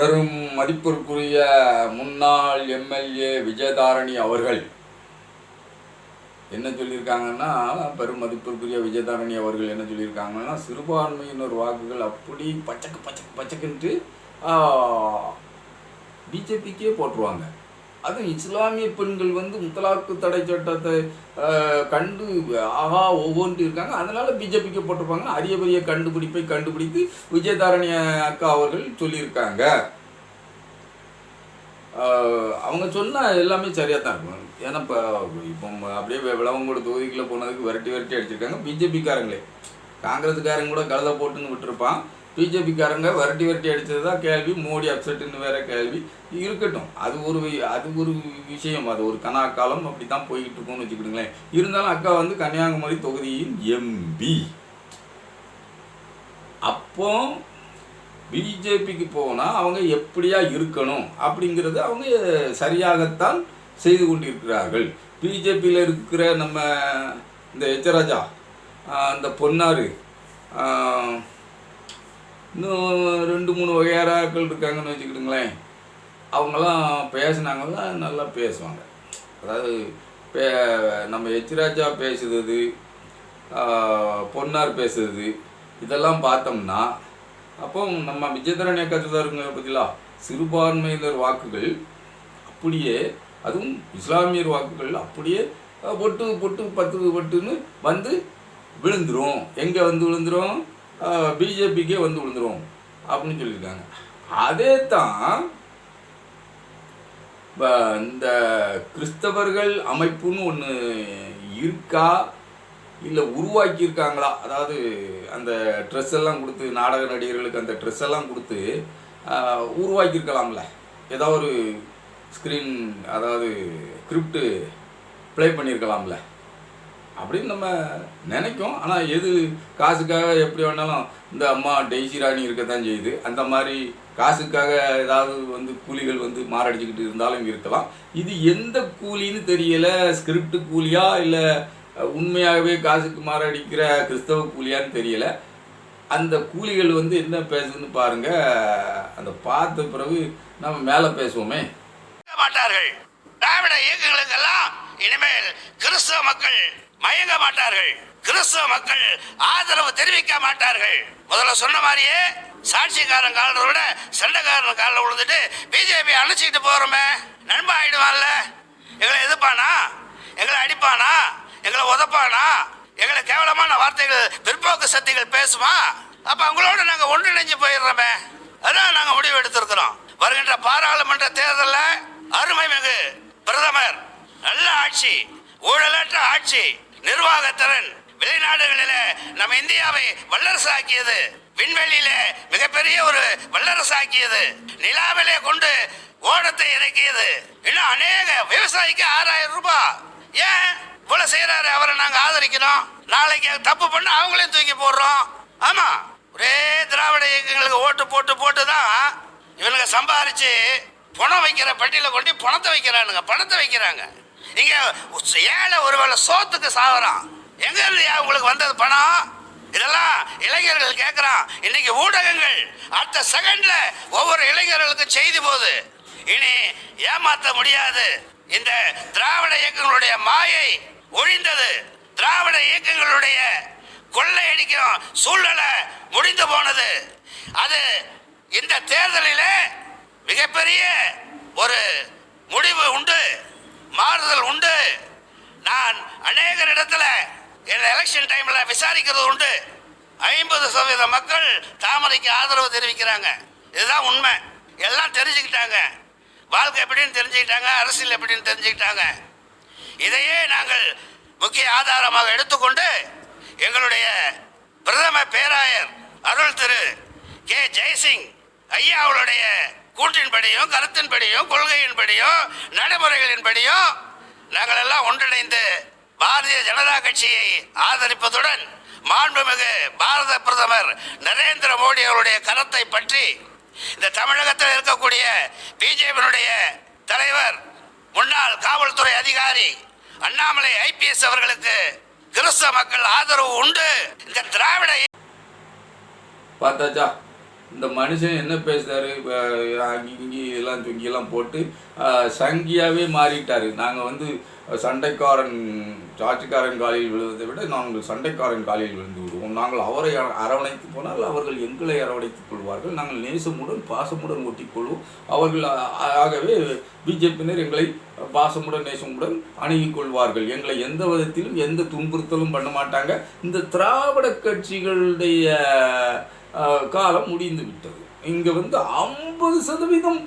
பெரும் மதிப்பிற்குரிய முன்னாள் எம்எல்ஏ விஜயதாரணி அவர்கள். என்ன சொல்லியிருக்காங்கன்னா பெரும் மதிப்பிற்குரிய விஜயதாரணி அவர்கள் என்ன சொல்லியிருக்காங்கன்னா சிறுபான்மையினர் வாக்குகள் அப்படி பச்சக்கு பச்சக்கு பச்சக்குன்ட்டு பிஜேபிக்கே போட்டுருவாங்க. அதுவும் இஸ்லாமிய பெண்கள் வந்து முத்தலாக்கு தடை சட்டத்தை கண்டு ஆஹா ஒவ்வொன்று இருக்காங்க. அதனால் பிஜேபிக்கு போட்டிருப்பாங்க. அரிய பெரிய கண்டுபிடிப்பை கண்டுபிடித்து விஜயதாரணி அக்கா அவர்கள் சொல்லியிருக்காங்க. அவங்க சொன்னால் எல்லாமே சரியாக தான் இருக்கும். ஏன்னா இப்போ இப்போ அப்படியே விளவங்கோடு தொகுதிக்குள்ளே போனதுக்கு விரட்டி விரட்டி அடிச்சிருக்காங்க. பிஜேபிக்காரங்களே. காங்கிரஸுக்காரங்க கூட கழுத போட்டுன்னு விட்டுருப்பான். பிஜேபிக்காரங்க வரட்டி வரட்டி அடித்தது தான் கேள்வி மோடி அப்செட்டுன்னு வேற கேள்வி. இருக்கட்டும். அது ஒரு அது ஒரு விஷயம். அது ஒரு கனா காலம் அப்படி தான் போய்கிட்டு இருக்கும்னு வச்சுக்கிடுங்களேன். இருந்தாலும் அக்கா வந்து கன்னியாகுமரி தொகுதியின் எம்பி அப்போ பிஜேபிக்கு போனால் அவங்க எப்படியா இருக்கணும் அப்படிங்கிறத அவங்க சரியாகத்தான் செய்து கொண்டிருக்கிறார்கள். பிஜேபியில் இருக்கிற நம்ம இந்த எச்சராஜா இந்த பொன்னாரு இன்னும் ரெண்டு மூணு வகையாராக்கள் இருக்காங்கன்னு வச்சுக்கிட்டுங்களேன். அவங்கெல்லாம் பேசுனாங்கன்னா நல்லா பேசுவாங்க. அதாவது பே நம்ம எச்ராஜா பேசுறது பொன்னார் பேசுறது இதெல்லாம் பார்த்தோம்னா அப்போ நம்ம விஜயதரணிய அக்கா சொல்லுவாருங்க பார்த்தீங்களா? சிறுபான்மையினர் வாக்குகள் அப்படியே அதுவும் இஸ்லாமியர் வாக்குகள் அப்படியே பொட்டு பொட்டு பத்து பொட்டுன்னு வந்து விழுந்துரும். எங்கே வந்து விழுந்துரும்? பிஜேபிக்கே வந்து விழுந்துரும் அப்படின்னு சொல்லியிருக்காங்க. அதே தான் இப்போ இந்த கிறிஸ்தவர்கள் அமைப்புன்னு ஒன்று இருக்கா? இல்லை உருவாக்கியிருக்காங்களா? அதாவது அந்த ட்ரெஸ் எல்லாம் கொடுத்து நாடக நடிகர்களுக்கு அந்த ட்ரெஸ் எல்லாம் கொடுத்து உருவாக்கியிருக்கலாம்ல. ஏதோ ஒரு ஸ்க்ரீன் அதாவது ஸ்கிரிப்டு ப்ளே பண்ணியிருக்கலாம்ல. அப்படின்னு நம்ம நினைக்கும். ஆனால் எது காசுக்காக எப்படி வேணாலும் இந்த அம்மா டெய்ஸி ராணி இருக்க தான் செய்யுது. அந்த மாதிரி காசுக்காக ஏதாவது வந்து கூலிகள் வந்து மாரடிச்சுக்கிட்டு இருந்தாலும் இருக்கலாம். இது எந்த கூலின்னு தெரியலை. ஸ்கிரிப்ட் கூலியா இல்லை உண்மையாகவே காசுக்கு மாரடிக்கிற கிறிஸ்தவ கூலியான்னு தெரியல. அந்த கூலிகள் வந்து என்ன பேசுதுன்னு பாருங்க. அந்த பார்த்த பிறகு நம்ம மேலே பேசுவோமே. மாட்டார்கள். திராவிட இயக்கங்களுக்கெல்லாம் இனிமேல் கிறிஸ்தவ மக்கள் மயங்க மாட்டார்கள். கிறிஸ்தவ மக்கள் ஆதரவு தெரிவிக்க மாட்டார்கள். முதல்ல சொன்ன மாதிரியே சாட்சிக்காரன் காலத்தை விட சண்டைக்காரன் காலில் விழுந்துட்டு பிஜேபி அணைச்சிக்கிட்டு போகிறோமே நண்பா ஆயிடுவான்ல. எங்களை எதிர்ப்பானா? எங்களை அடிப்பானா? எங்களை உதப்பானா? எங்களை கேவலமான வார்த்தைகள் பிற்போக்கு சக்திகள் பேசுமா? அப்போ அவங்களோட நாங்கள் ஒன்றிணைஞ்சு போயிடுறோமே. அதான் நாங்கள் முடிவு எடுத்திருக்கிறோம். வருகின்ற பாராளுமன்ற தேர்தலில் அருமை மிகு பிரதமர் நல்ல ஆட்சி ஊழலற்ற ஆட்சி. நிர்வாகத்திறன் வெளிநாடுகளில நம்ம இந்தியாவை வல்லரசு ஆக்கியது விண்வெளியிலே மிகப்பெரிய ஒரு வல்லரசாக்கியது. நிலாவிலே கொண்டு ஓடத்தை இறக்கியது. இன்னும் அநேக விவசாயிக்கு ஆறாயிரம் ரூபாய். ஏன் இவ்வளவு செய்யறாரு அவரை நாங்க ஆதரிக்கிறோம் நாளைக்கு தப்பு பண்ண அவங்களையும் தூக்கி போடுறோம். ஆமா. ஒரே திராவிட இயக்கங்களுக்கு ஓட்டு போட்டு போட்டு தான் இவனுங்க சம்பாரிச்சு பணம் வைக்கிற பட்டியல கொண்டு பணத்தை வைக்கிறானுங்க. பணத்தை வைக்கிறாங்க. நீங்கள் ஏழை ஒருவேளை சோத்துக்கு சாகுறான் எங்கேருந்து உங்களுக்கு வந்தது பணம்? இதெல்லாம் இளைஞர்கள் கேட்குறான் இன்னைக்கு ஊடகங்கள் அடுத்த செகண்ட்ல ஒவ்வொரு இளைஞர்களுக்கும் செய்தி போகுது. இனி ஏமாற்ற முடியாது. இந்த திராவிட இயக்கங்களுடைய மாயை ஒழிந்தது. திராவிட இயக்கங்களுடைய கொள்ளையடிக்கும் சூழ்நிலை முடிந்து போனது. அது இந்த தேர்தலிலே மிகப்பெரிய ஒரு முடிவு உண்டு. மாறுதல் உண்டு. நான் அநேகரிடத்துல எலெக்ஷன் டைமில் விசாரிக்கிறது உண்டு. ஐம்பது சதவீத மக்கள் தாமரைக்கு ஆதரவு தெரிவிக்கிறாங்க. இதுதான் உண்மை. எல்லாம் தெரிஞ்சுக்கிட்டாங்க. வாழ்க்கை எப்படின்னு தெரிஞ்சுக்கிட்டாங்க அரசியல் எப்படின்னு தெரிஞ்சுக்கிட்டாங்க. இதையே நாங்கள் முக்கிய ஆதாரமாக எடுத்துக்கொண்டு எங்களுடைய பிரதம பேராயர் அருள் திரு கே ஜெய்சிங் ஐயா அவளுடைய கூற்றின்படியும் கருத்தின்படியும் கொள்கையின்படியும் நடைமுறைகளின்படியும் நாங்கள் எல்லாம் ஒன்றிணைந்து பாரதிய ஜனதா கட்சியை ஆதரிப்பதுடன் மாண்புமிகு பாரத பிரதமர் நரேந்திர மோடி அவருடைய கரத்தை பற்றி இந்த தமிழகத்தில் இருக்கக்கூடிய பிஜேபியினுடைய தலைவர் முன்னாள் காவல்துறை அதிகாரி அண்ணாமலை ஐபிஎஸ் அவர்களுக்கு கிறிஸ்தவ மக்கள் ஆதரவு உண்டு. இந்த திராவிட பார்த்தாச்சா? இந்த மனுஷன் என்ன பேசுகிறாரு அங்கே எல்லாம் சொங்கியெல்லாம் போட்டு சங்கியாகவே மாறிட்டார். நாங்கள் வந்து சண்டைக்காரன் சாட்சிக்காரன் காலில் விழுவதை விட நாங்கள் சண்டைக்காரன் காலில் விழுந்து விடுவோம். நாங்கள் அவரை அரவணைத்து போனால் அவர்கள் எங்களை அரவணைத்துக் கொள்வார்கள். நாங்கள் நேசமுடன் பாசமுடன் ஒட்டிக்கொள்வோம் அவர்கள் ஆகவே பிஜேபியினர் எங்களை பாசமுடன் நேசமுடன் அணுகிக் கொள்வார்கள். எங்களை எந்த விதத்திலும் எந்த துன்புறுத்தலும் பண்ண மாட்டாங்க. இந்த திராவிட கட்சிகளுடைய காலம் முடிந்து விட்டது. இங்கே வந்து ஐம்பது சதவீதம்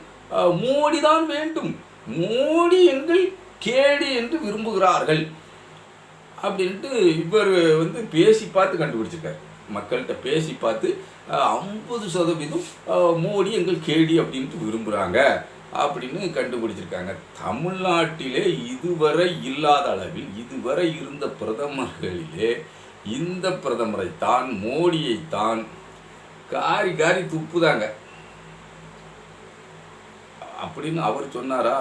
மோடி தான் வேண்டும். மோடி எங்கள் கேடி என்று விரும்புகிறார்கள். அப்படின்ட்டு இவர் வந்து பேசி பார்த்து கண்டுபிடிச்சிருக்காரு. மக்கள்கிட்ட பேசி பார்த்து ஐம்பது சதவீதம் மோடி எங்கள் கேடி அப்படின்ட்டு விரும்புகிறாங்க அப்படின்னு கண்டுபிடிச்சிருக்காங்க. தமிழ்நாட்டிலே இதுவரை இல்லாத அளவில் இதுவரை இருந்த பிரதமர்களிலே இந்த பிரதமரை தான் மோடியை தான் காரி காரி துப்புதாங்க. அப்படின்னு அவர் சொன்னாரா?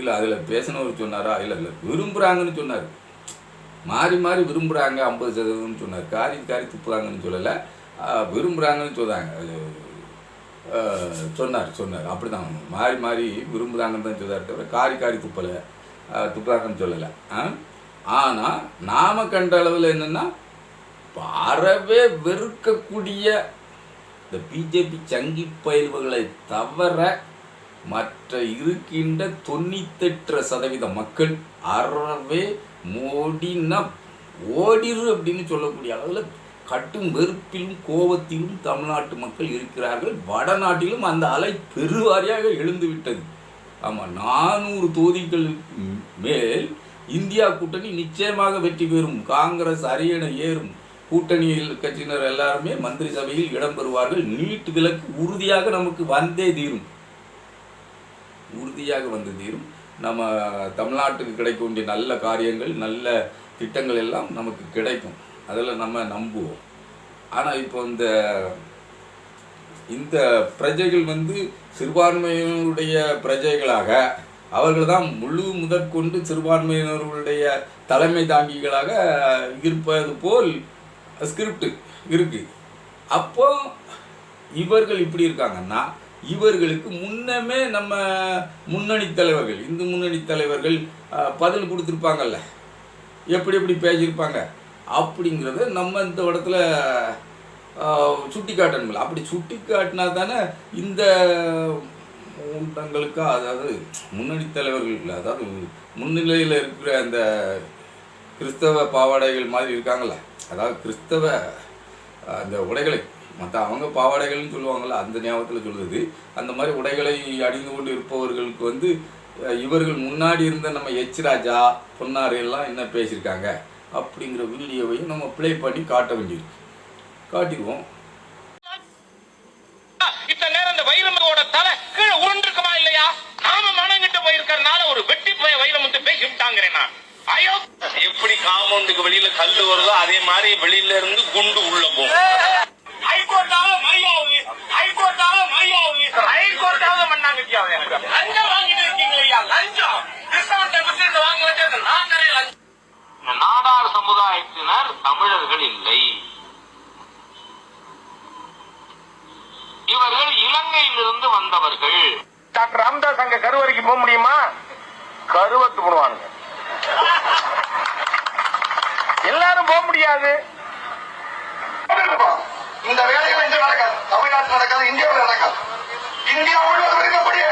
இல்லை அதில் பேசினவர் சொன்னாரா? இல்லை இல்லை விரும்புகிறாங்கன்னு சொன்னார். மாறி மாறி விரும்புகிறாங்க ஐம்பது சதவீதம்னு சொன்னார். காரி காரி துப்புறாங்கன்னு சொல்லலை. விரும்புகிறாங்கன்னு சொன்னாங்க. அது, சொன்னார் சொன்னார். அப்படி தான் மாறி மாறி விரும்புகிறாங்கன்னு தான் சொன்னார் தவிர காரி காரி துப்பலை. துப்புறாங்கன்னு சொல்லலை. ஆனால் நாம் கண்ட அளவில் என்னென்னா அறவே வெறுக்கக்கூடிய இந்த பிஜேபி சங்கி பயில்வுகளை தவிர மற்ற இருக்கின்ற தொண்ணூத்தெட்டு சதவீத மக்கள் அறவே மோடினா ஓடிரு அப்படின்னு சொல்லக்கூடிய அளவில் கட்டும் வெறுப்பிலும் கோபத்திலும் தமிழ்நாட்டு மக்கள் இருக்கிறார்கள். வடநாட்டிலும் அந்த அலை பெருவாரியாக எழுந்துவிட்டது ஆமாம் நானூறு தொகுதிகள் மேல் இந்தியா கூட்டணி நிச்சயமாக வெற்றி பெறும். காங்கிரஸ் அரியணை ஏறும். கூட்டணியில் கட்சியினர் எல்லாருமே மந்திரி சபையில் இடம்பெறுவார்கள் நீட் விலக்கு உறுதியாக நமக்கு வந்தே தீரும். உறுதியாக வந்து தீரும். நம்ம தமிழ்நாட்டுக்கு கிடைக்க வேண்டிய நல்ல காரியங்கள் நல்ல திட்டங்கள் எல்லாம் நமக்கு கிடைக்கும். அதில் நம்ம நம்புவோம். ஆனால் இப்போ இந்த இந்த பிரஜைகள் வந்து சிறுபான்மையினருடைய பிரஜைகளாக அவர்கள் தான் முழு முதற்கொண்டு சிறுபான்மையினர்களுடைய தலைமை தாங்கிகளாக இருப்பது போல் ஸ்கிரிப்டு இருக்கு. அப்போ இவர்கள் இப்படி இருக்காங்கன்னா இவர்களுக்கு முன்னமே நம்ம முன்னணி தலைவர்கள் இந்து முன்னணி தலைவர்கள் பதில் கொடுத்துருப்பாங்கல்ல. எப்படி எப்படி பேசியிருப்பாங்க? அப்படிங்கிறத நம்ம இந்த இடத்துல சுட்டி காட்டணும்ல அப்படி சுட்டி காட்டினா தானே இந்த தங்களுக்கு அதாவது முன்னணி தலைவர்கள் அதாவது முன்னிலையில் இருக்கிற அந்த கிறிஸ்தவ பாவாடைகள் மாதிரி இருக்காங்கல்ல. அதாவது கிறிஸ்தவ அந்த உடைகளை மற்ற அவங்க பாவாடைகள்னு சொல்லுவாங்கள்ல அந்த ஞாபகத்தில் சொல்லுது. அந்த மாதிரி உடைகளை அணிந்து கொண்டு இருப்பவர்களுக்கு வந்து இவர்கள் முன்னாடி இருந்த நம்ம எச்ராஜா பொன்னாறு எல்லாம் என்ன பேசியிருக்காங்க? அப்படிங்கிற வீடியோவையும் நம்ம ப்ளே பண்ணி காட்ட வேண்டியிருக்கு காட்டிடுவோம் நேரம் இந்த தலை உருண்டிருக்குமா இல்லையா? நாம மனங்கிட்டு போயிருக்கறனால ஒரு வெட்டி போய் வைரமுத்து பேசி விட்டாங்கிறேன் நான். எப்படி காம்பவுண்டுக்கு வெளியில கல்லு வருதோ அதே மாதிரி வெளியில இருந்து குண்டு உள்ள போகும். ஹைகோர்ட்டாக மையாவது ஹைகோர்ட்டாக மையாவது ஹைகோர்ட்டாக மண்ணாங்கட்டியாவது லஞ்சம் வாங்கிட்டு இருக்கீங்க ஐயா லஞ்சம். கிறிஸ்தவத்தை விட்டு வாங்க வச்சது நாங்களே லஞ்சம். இந்த நாடார் சமுதாயத்தினர் தமிழர்கள் இல்லை. இவர்கள் இலங்கையிலிருந்து வந்தவர்கள். டாக்டர் ராமதாஸ் அங்க கருவறைக்கு போக முடியுமா? கருவத்து போடுவானுங்க. எல்லாரும் போக முடியாது. இந்த வேலைகள் இன்று நடக்காது. தமிழ்நாட்டில் நடக்காது இந்தியாவில் நடக்காது. இந்தியா முழுவதும் இருக்கக்கூடிய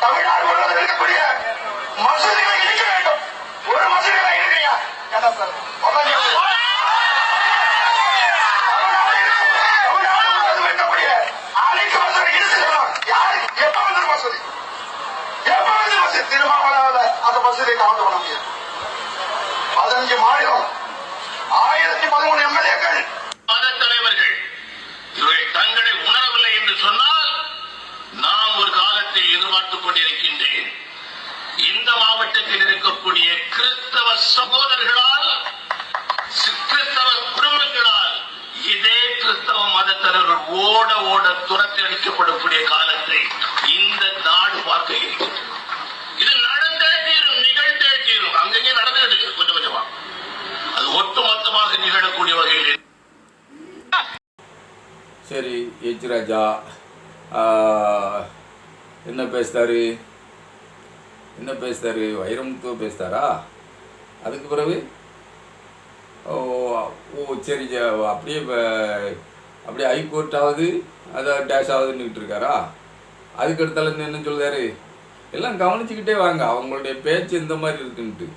தமிழ்நாடு முழுவதும் இருக்கக்கூடிய மசூதிகள் இடிக்க வேண்டும் ஒரு மசூதிகளை இடிக்கையா என்ன சார் ஒன்றாம் தேதி. தமிழ்நாடு இருக்கும். தமிழ்நாடு முழுவதும் இருக்கக்கூடிய அனைத்து மசூதி இடிச்சிடணும் யாரு எப்ப வந்து மசூதி எப்ப வந்து மசூதி திருமாவளவில் அந்த மசூதியை கவுண்ட் பண்ண முடியாது பதினஞ்சு மாநிலம் ஆயிரத்தி பதிமூணு எம்எல்ஏக்கள் மத தலைவர்கள் இவர்கள் தங்களை உணரவில்லை என்று சொன்னால் நான் ஒரு காலத்தை எதிர்பார்த்துக் கொண்டிருக்கின்றேன் இந்த மாவட்டத்தில் இருக்கக்கூடிய கிறிஸ்தவ சகோதரர்களால் சி- கிறிஸ்தவ குடும்பங்களால் இதே கிறிஸ்தவ மத தலைவர்கள் ஓட ஓட துரத்தி அடிக்கப்படக்கூடிய காலத்தை இந்த நாடு பார்க்க இருக்கிறது இது நடந்தே தீரும் நிகழ்ந்தே தீரும் அங்கங்கே நடந்துகிட்டு இருக்கு கொஞ்சம் கொஞ்சமா அது ராஜா uh, என்ன பேசுகிறாரு என்ன பேசுகிறாரு வைரமுத்து பேசுகிறாரா அதுக்கு பிறகு? ஓ ஓ சரி அப்படியே அப்படியே ஹைகோர்ட் ஆகுது. அதை டேஷ் ஆகுதுன்னுக்கிட்டு இருக்காரா? அதுக்கு அடுத்தால என்ன சொல்கிறாரு எல்லாம் கவனிச்சுக்கிட்டே வாங்க. அவங்களுடைய பேச்சு இந்த மாதிரி இருக்குன்ட்டு.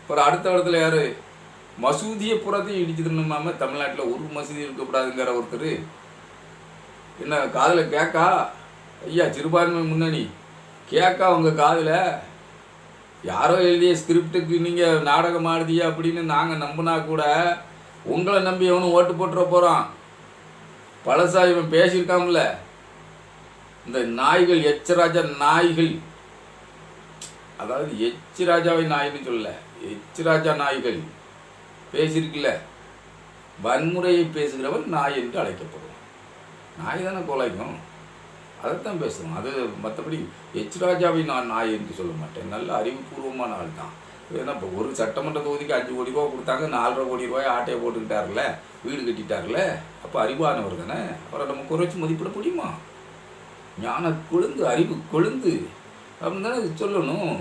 அப்புறம் அடுத்த இடத்துல யார்? மசூதியை புறத்தையும் இடிச்சுக்கணுமாம தமிழ்நாட்டில் ஒரு மசூதி இருக்கக்கூடாதுங்கிற ஒருத்தர். என்ன காதில் கேட்கா ஐயா சிறுபான்மை முன்னணி. கேட்கா உங்கள் காதில்? யாரோ எழுதிய ஸ்கிரிப்டுக்கு நீங்கள் நாடகம் ஆடுதியா அப்படின்னு நாங்கள் நம்பினா கூட உங்களை நம்பி எவனும் ஓட்டு போட்டுற போகிறான் பழசா இவன் பேசியிருக்காமல இந்த நாய்கள் எச்சராஜா நாய்கள். அதாவது எச்சிராஜாவை நாய்னு சொல்லல எச்சிராஜா நாய்கள். பேசியிருக்குல்ல. வன்முறையை பேசுகிறவன் நாய் என்று அழைக்கப்படுவான் நாய் தானே கொலைக்கும் அதைத்தான் பேசுவோம் அது மற்றபடி எச் ராஜாவை நான் நாய் என்று சொல்ல மாட்டேன். நல்ல அறிவுபூர்வமான ஆள் தான். ஏன்னா இப்போ ஒரு சட்டமன்ற தொகுதிக்கு அஞ்சு கோடி ரூபா கொடுத்தாங்க. நாலரை கோடி ரூபாய் ஆட்டையை போட்டுக்கிட்டார்ல வீடு கட்டிட்டார்ல அப்போ அறிவானவர் தானே? அவரை நம்ம குறைச்சி மதிப்பிட முடியுமா? ஞான கொழுந்து அறிவு கொழுந்து. அப்படின்னு தானே சொல்லணும்.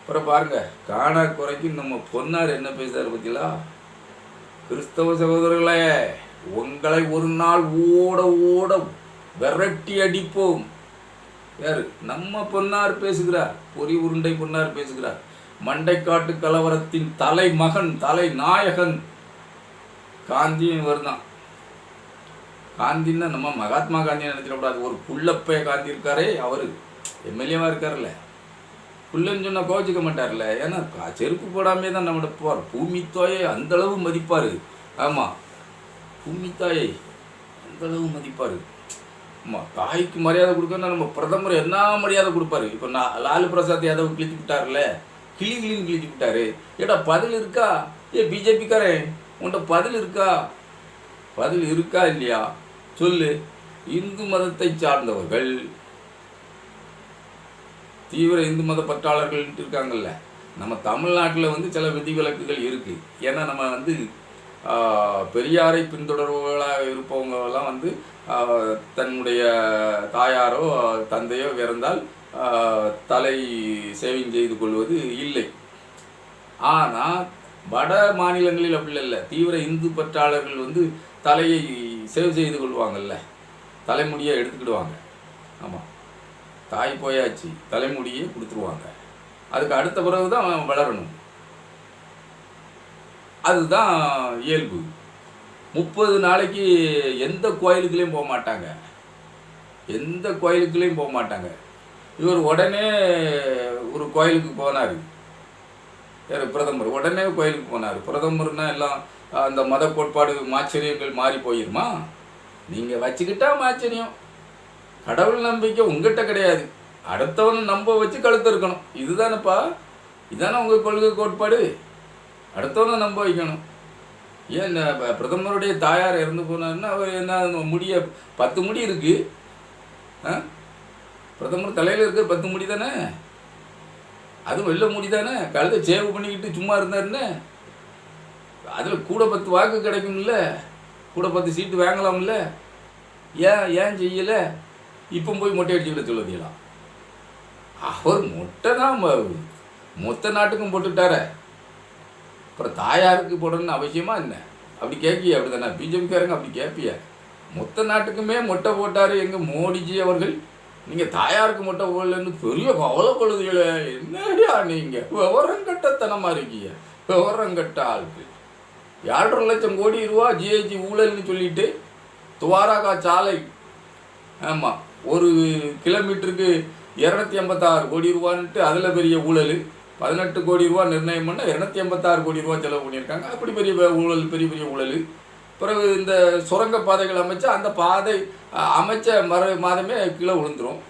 அப்புறம் பாருங்க காணா குறைக்கு நம்ம பொன்னார் என்ன பேசுகிறார் பார்த்தீங்களா கிறிஸ்தவ சகோதரர்களே! உங்களை ஒரு நாள் ஓட ஓட விரட்டி அடிப்போம். யாரு? நம்ம பொன்னார் பேசுகிறார். பொறி உருண்டை பொன்னார் பேசுகிறார். மண்டைக்காட்டு கலவரத்தின் தலைமகன் தலை நாயகன் காந்தியும் வருதான் காந்தின்னா நம்ம மகாத்மா காந்தி நினைச்சிடக்கூடாது. ஒரு புள்ளப்பைய காந்தி இருக்காரே அவர். எம்எல்ஏவாக இருக்கார்ல புள்ளன்னு சொன்னால் கோச்சிக்க மாட்டார்ல. ஏன்னா செருப்பு போடாமே தான் நம்மகிட்ட போவார் பூமி தாயை அந்தளவு மதிப்பார். ஆமாம் பூமி தாயை அந்த அளவு மதிப்பாரு? தாய்க்கு மரியாதை கொடுக்கணும்னா நம்ம பிரதமர் என்ன மரியாதை கொடுப்பாரு? இப்போ நான் லாலு பிரசாத் யாதவ் கிழிச்சு விட்டார்ல கிளி கிளின்னு கிழிச்சு விட்டாரு. ஏடா பதில் இருக்கா? ஏ பிஜேபிக்காரன் உன்கிட்ட பதில் இருக்கா? பதில் இருக்கா இல்லையா? சொல்லு. இந்து மதத்தை சார்ந்தவர்கள் தீவிர இந்து மத பற்றாளர்கள் இருக்காங்கல்ல நம்ம தமிழ்நாட்டில் வந்து சில விதிவிலக்குகள் இருக்குது ஏன்னா நம்ம வந்து பெரியாரை பின்தொடர்பவர்களாக இருப்பவங்கெல்லாம் வந்து தன்னுடைய தாயாரோ தந்தையோ இறந்தால் தலை சேவிங் செய்து கொள்வது இல்லை. ஆனால் வட மாநிலங்களில் அப்படி இல்லை தீவிர இந்து பற்றாளர்கள் வந்து தலையை சேவ் செய்து கொள்வாங்கல்ல. தலைமுடியை எடுத்துக்கிடுவாங்க. ஆமாம் தாய் போயாச்சு தலைமுடியை கொடுத்துருவாங்க. அதுக்கு அடுத்த பிறகு தான் வளரணும். அதுதான் இயல்பு. முப்பது நாளைக்கு எந்த கோயிலுக்குள்ளேயும் போக மாட்டாங்க. எந்த கோயிலுக்குள்ளேயும் போக மாட்டாங்க. இவர் உடனே ஒரு கோயிலுக்கு போனார். வேறு பிரதமர். உடனே கோயிலுக்கு போனார். பிரதமர்னா எல்லாம் அந்த மத கோட்பாடு மாச்சரியங்கள் மாறி போயிருமா? நீங்கள் வச்சுக்கிட்டா மாச்சரியம். கடவுள் நம்பிக்கை உங்ககிட்ட கிடையாது. அடுத்தவனை நம்ப வச்சு கழுத்து இருக்கணும். இதுதானப்பா? இதுதானே உங்கள் கொள்கை கோட்பாடு? அடுத்தவனை நம்ப வைக்கணும். ஏன் இந்த ப- பிரதமருடைய தாயார் இறந்து போனாருன்னா அவர் என்ன முடிய பத்து முடி இருக்கு. ஆ? பிரதமர் தலையில் இருக்க பத்து முடி தானே? அதுவும் வெள்ள முடி தானே? கழுத சேவ் பண்ணிக்கிட்டு சும்மா இருந்தாருன்னு? அதில் கூட பத்து வாக்கு கிடைக்கும்ல? கூட பத்து சீட்டு வாங்கலாம்ல? ஏன் ஏன் செய்யலை? இப்போ போய் மொட்டை அடிச்சுக்கிட சொல்லுதீங்களாம் அவர் மொட்டை தான் மொத்த நாட்டுக்கும் போட்டுட்டாரே. அப்புறம் தாயாருக்கு போடணும்னு அவசியமா என்ன? அப்படி கேட்கிய அப்படி தானே பிஜேபிக்காரங்க அப்படி கேட்பிய. மொத்த நாட்டுக்குமே மொட்டை போட்டார் எங்கள் மோடிஜி அவர்கள். நீங்கள் தாயாருக்கு மொட்டை போடலன்னு பெரிய கவலை கொள்ளுதீங்களே என்னடியா நீங்கள் விவரங்கட்டத்தனமாக இருக்கீங்க. விவரங்கட்ட ஆளுக்கு. ஏழரை லட்சம் கோடி ரூபா ஜிஹெச்சி ஊழல்னு சொல்லிட்டு துவாரகா சாலை ஆமாம் ஒரு கிலோமீட்டருக்கு இரநூத்தி ஐம்பத்தாறு கோடி ரூபான்ட்டு அதில் பெரிய ஊழல். பதினெட்டு கோடி ரூபா நிர்ணயம் பண்ண இரநூத்தி எண்பத்தாறு கோடி ரூபா செலவு பண்ணியிருக்காங்க. அப்படி பெரிய ஊழல் பெரிய பெரிய ஊழல். பிறகு இந்த சுரங்க பாதைகள் அமைச்சா அந்த பாதை அமைச்ச மறு மாதமே கீழே விழுந்துடும்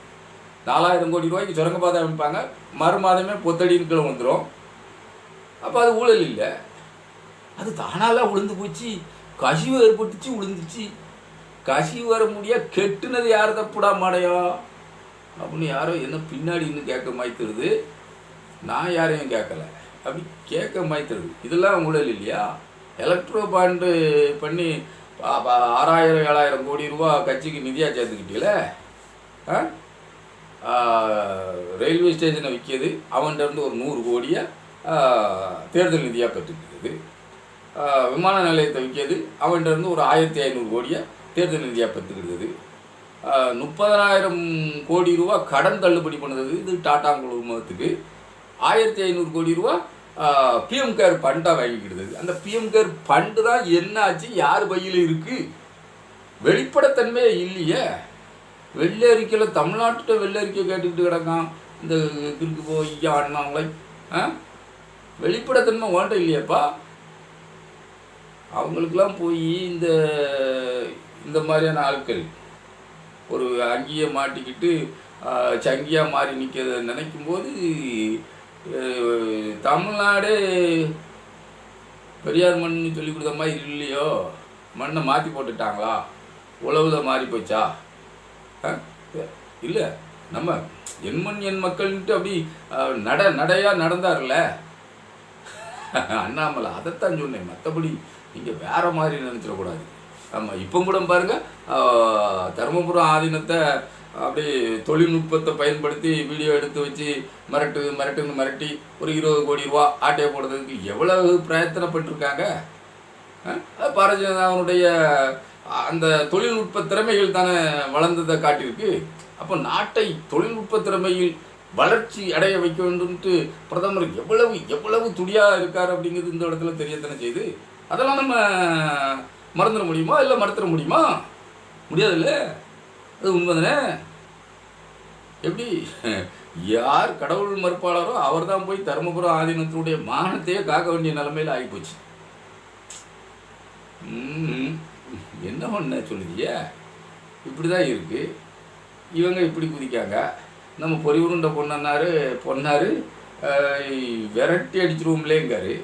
நாலாயிரம் கோடி ரூபாய்க்கு சுரங்க பாதை அமைப்பாங்க. மறு மாதமே பொத்தடின்னு கீழே விழுந்துடும் அப்போ அது ஊழல் இல்லை. அது தானாலாம் விழுந்து போச்சு. கசிவு ஏற்பட்டுச்சு விழுந்துச்சு. கசிவு வர முடியா கெட்டுனது யார் தப்புடா மாடையா? அப்படின்னு யாரோ என்ன பின்னாடி இன்னும் கேட்க மாய்த்துருது நான் யாரையும் கேட்கல. அப்படி கேட்க மாய்த்துருது இதெல்லாம் ஊழல் இல்லையா? எலக்ட்ரோ பாண்டு பண்ணி ஆறாயிரம் ஏழாயிரம் கோடி ரூபா கட்சிக்கு நிதியாக சேர்த்துக்கிட்டீங்களே? ஆ? ரயில்வே ஸ்டேஷனை விற்கிது. அவன்கிட்டருந்து ஒரு நூறு கோடியை தேர்தல் நிதியாக பெற்றுக்கிறது விமான நிலையத்தை விற்கிது. அவன்கிட்டருந்து ஒரு ஆயிரத்தி ஐநூறு கோடியை தேர்தல் நிதியாக பெற்றுக்கிடுது முப்பதனாயிரம் கோடி ரூபா கடன் தள்ளுபடி பண்ணுறது இது டாடா குழுமத்துக்கு. ஆயிரத்தி ஐநூறு கோடி ரூபா பிஎம் கேர் ஃபண்டாக வாங்கிக்கிடுது அந்த பிஎம் கேர் ஃபண்டு தான் என்னாச்சு யார் பையில் இருக்குது வெளிப்படைத்தன்மையே இல்லையே. வெள்ளை அறிக்கையில் தமிழ்நாட்டுல வெள்ளை அறிக்கை கேட்டுக்கிட்டு கிடக்கான். இந்த கிறுக்கு போய் அண்ணாங்களை ஆ? வெளிப்படைத்தன்மை ஓட்ட இல்லையாப்பா. அவங்களுக்கெல்லாம் போய் இந்த இந்த மாதிரியான ஆட்கள் ஒரு அங்கேயே மாட்டிக்கிட்டு சங்கியாக மாறி நிற்கிறத நினைக்கும் போது தமிழ்நாடு பெரியார் மண் சொல்லி கொடுத்த மாதிரி இல்லையோ? மண்ணை மாற்றி போட்டுட்டாங்களா? உழவுல மாறி போச்சா? இல்லை. நம்ம என் மண் என் மக்கள்ன்ட்டு அப்படி நட நடையாக நடந்தார்ல அண்ணாமலை அதைத்தான் சொன்னேன். மற்றபடி நீங்கள் வேற மாதிரி நினச்சிடக்கூடாது ஆமாம் இப்போ கூட பாருங்கள் தருமபுரம் ஆதீனத்தை அப்படியே தொழில்நுட்பத்தை பயன்படுத்தி வீடியோ எடுத்து வச்சு மிரட்டு மிரட்டுன்னு மிரட்டி ஒரு இருபது கோடி ரூபா ஆட்டையை போடுறதுக்கு எவ்வளவு பிரயத்தனப்பட்டிருக்காங்க? அஹ், பாரதிய ஜனதாவுடைய அந்த தொழில்நுட்ப திறமைகள் தானே வளர்ந்ததை காட்டியிருக்கு. அப்போ நாட்டை தொழில்நுட்ப திறமையில் வளர்ச்சி அடைய வைக்க வேண்டும்ட்டு பிரதமர் எவ்வளவு எவ்வளவு துடியாக இருக்கார் அப்படிங்கிறது இந்த இடத்துல தெரியத்தானே செய்யுது அதெல்லாம் நம்ம மறந்துட முடியுமா? இல்லை மறந்துட முடியுமா? முடியாதுல்ல? அது உண்மைதானே? எப்படி? யார் கடவுள் மறுப்பாளரோ அவர் தான் போய் தருமபுரம் ஆதீனத்தினுடைய மானத்தையே காக்க வேண்டிய நிலைமையில் ஆகிப்போச்சு. என்ன பண்ண சொல்லுதிய? இப்படி தான் இருக்குது இவங்க இப்படி குதிக்காங்க. நம்ம பொறி உருண்டை பொண்ணன்னாரு பொண்ணாரு விரட்டி அடிச்சிருவோம்லேங்காரு